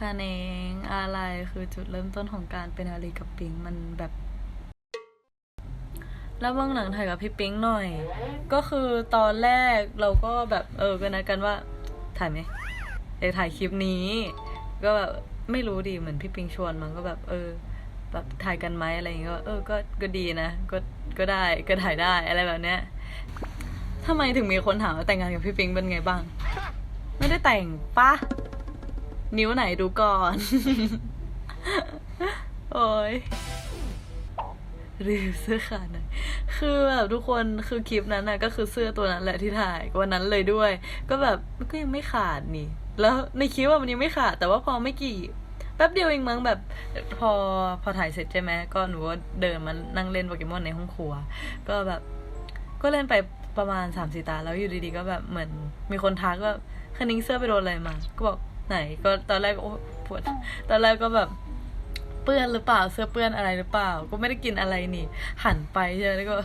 คะแนงอะไรคือจุดเริ่มต้นของการเป็นอาลีกับปิงมันแบบแล้วเบื้องหลังถ่ายกับพี่ปิ๊งหน่อย ก็คือตอนแรกเราก็แบบเออก็นัดกันว่าถ่ายไหมอยากถ่ายคลิปนี้ ก็แบบไม่รู้ดีเหมือนพี่ปิ๊งชวนมันก็แบบ เออ แบบถ่ายกันไหมอะไรอย่างเงี้ยก็เออก็ก็ดีนะก็ก็ได้ก็ถ่ายได้อะไรแบบเนี้ยทำไมถึงมีคนถามว่าแต่งงานกับพี่ปิ๊งเป็นไงบ้าง ไม่ได้แต่งปะ นิ้วไหนดูก่อน โอ้ยรีวิวเสื้อขาดหน่อยคือแบบทุกคนคือคลิปนั้นนะก็คือเสื้อตัวนั้นแหละที่ถ่ายวันนั้นเลยด้วย ก็แบบมันก็ยังไม่ขาดนี่ แล้วในคลิปว่ามันยังไม่ขาด แต่ว่าพอไม่กี่แป๊บเดียวเองมั้งแบบ พอพอถ่ายเสร็จใช่ไหมก็หนูก็เดินมานั่งเล่นโปเกมอนในห้องครัว ก็แบบ ก็เล่นไปประมาณสามสี่ตาแล้วอยู่ดีๆ ก็แบบเหมือนมีคนทักว่าคณิงเสื้อไปโดนอะไรมา ก็บอก ไหนก็ตอนแรกโอ้ปวดตอนแรกก็แบบเปื้อนหรือเปล่าเสื้อเปื้อนอะไรหรือเปล่า ก็ไม่ได้กินอะไรนี่ หันไปใช่ไหมแล้วก็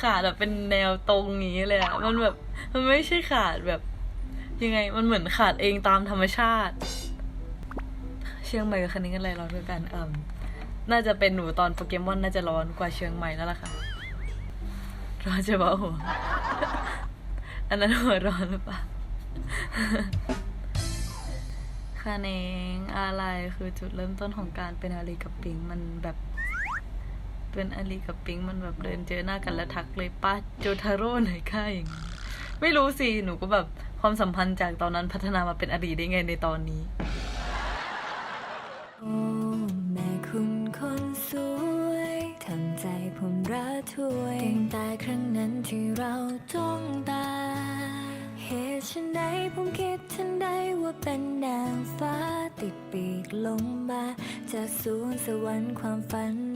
ขาดแบบเป็นแนวตรงนี้เลยอะมันแบบมันไม่ใช่ขาดแบบ ยังไงมันเหมือนขาดเองตามธรรมชาติ เชียงใหม่กับคณิงอะไรร้อนกันเอ่มน่าจะเป็นหนูตอนโปเกมอนน่าจะร้อนกว่าเชียงใหม่แล้วล่ะค่ะร้อนจะเบาหัวอันนั้นหัวร้อนหรือเปล่า คะแนงอะไรคือจุดเริ่มต้นของการเป็นอาลีกับปิงมันแบบเป็นอาลีกับปิงมันแบบเดินเจอหน้ากันแล้วทักเลยป้าโจทาโร่ไหนค่าอย่างงี้ไม่รู้สิ หนูก็แบบความสัมพันธ์จากตอนนั้นพัฒนามาเป็นอาลีได้ไงในตอนนี้โอ้แม่คุณคนสวยทำใจผมระทวยตั้งแต่ครั้งนั้นที่เราจ้องตา ตุฉันใดผมคิดทันใดว่าเป็นนางฟ้าติดปีกลงมา จากสวงสวรรค์ความฝัน